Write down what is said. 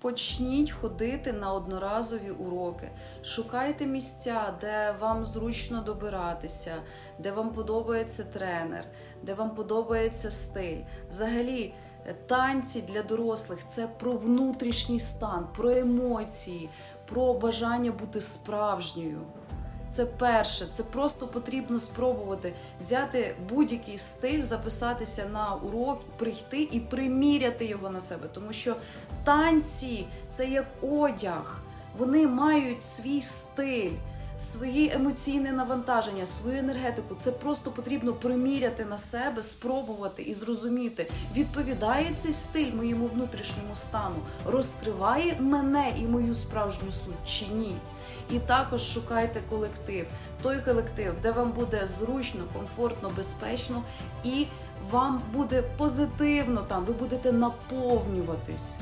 Почніть ходити на одноразові уроки. Шукайте місця, де вам зручно добиратися, де вам подобається тренер, де вам подобається стиль. Взагалі, танці для дорослих це про внутрішній стан, про емоції, про бажання бути справжньою. Це перше, це просто потрібно спробувати взяти будь-який стиль, записатися на урок, прийти і приміряти його на себе. Тому що танці це як одяг, вони мають свій стиль, своє емоційне навантаження, свою енергетику. Це просто потрібно приміряти на себе, спробувати і зрозуміти, відповідає цей стиль моєму внутрішньому стану, розкриває мене і мою справжню суть чи ні. І також шукайте колектив, той колектив, де вам буде зручно, комфортно, безпечно, і вам буде позитивно там, ви будете наповнюватись.